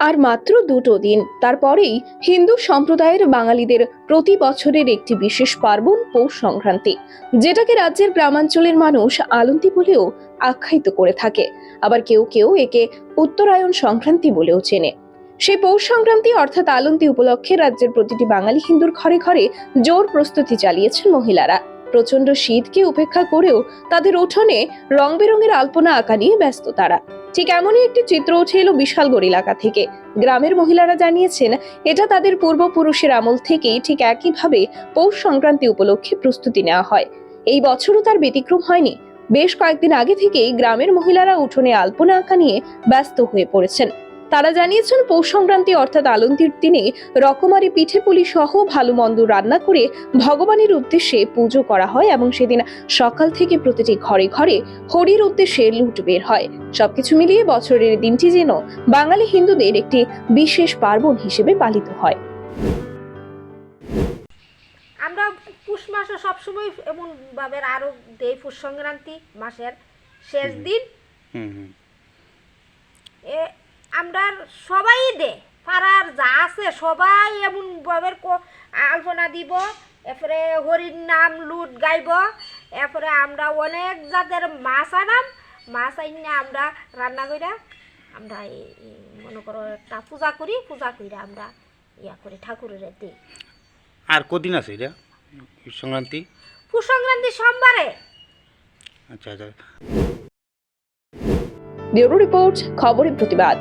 আর মাত্র দুটো দিন, তারপরেই হিন্দু সম্প্রদায়ের বাঙালিদের প্রতি বছরের একটি বিশেষ পার্বণ পৌষ সংক্রান্তি, যেটাকে রাজ্যের গ্রামাঞ্চলের মানুষ আলন্তি বলেও আখ্যায়িত করে থাকে। আবার কেউ কেউ একে উত্তরায়ণ সংক্রান্তি বলেও চেনে। সেই পৌষ সংক্রান্তি অর্থাৎ আলন্তি উপলক্ষে রাজ্যের প্রতিটি বাঙালি হিন্দুর ঘরে ঘরে জোর প্রস্তুতি চালিয়েছেন মহিলারা। প্রচণ্ড শীতকে উপেক্ষা করেও তাদের উঠোনে রং বেরঙের আলপনা আঁকা নিয়ে ব্যস্ত তারা। ঠিক এমনই একটি চিত্র উঠে এলো বিশালগড় এলাকা থেকে। গ্রামের মহিলারা জানিয়েছেন, এটা তাদের পূর্বপুরুষের আমল থেকেই ঠিক একইভাবে পৌষ সংক্রান্তি উপলক্ষে প্রস্তুতি নেওয়া হয়। এই বছরও তার ব্যতিক্রম হয়নি। বেশ কয়েকদিন আগে থেকেই গ্রামের মহিলারা উঠোনে আলপনা আঁকা নিয়ে ব্যস্ত হয়ে পড়েছেন। তারা জানিয়েছেন পৌষ সংক্রান্তি অর্থাৎ আলন্তির দিনে রকমারি পিঠে পুলি সহ ভালো মন্দ রান্না করে ভগবানের উদ্দেশ্যে পুজো করা হয় এবং সেদিন সকাল থেকে প্রতিটি ঘরে ঘরে হরির উদ্দেশ্যে লুট বের হয়। সবকিছু মিলিয়ে বছরের দিনটি যেন বাঙালি হিন্দুদের একটি বিশেষ পার্বণ হিসেবে পালিত হয়। আমরা পুষ মাসে সবসময় এমন ভাবে আরও দেই পুষ সংক্রান্তি মাসের শেষ দিন। আমরা সবাই দে পাড়ার যা আছে সবাই এমন ভাবে আলপনা দিব এরপরে হরির নাম লুট গাইব এরপরে আমরা অনেক জাতের মাছ আনাম মাছ আইনে আমরা রান্না কইরা আমরা মনে করো একটা পূজা করি পূজা কইরা আমরা ইয়া করি ঠাকুরের দিই আর কদিন আছে এটা? সংক্রান্তি? পুষ সংক্রান্তি সোমবারে। আচ্ছা আচ্ছা। ব্যুরো রিপোর্ট খবরের প্রতিবাদ।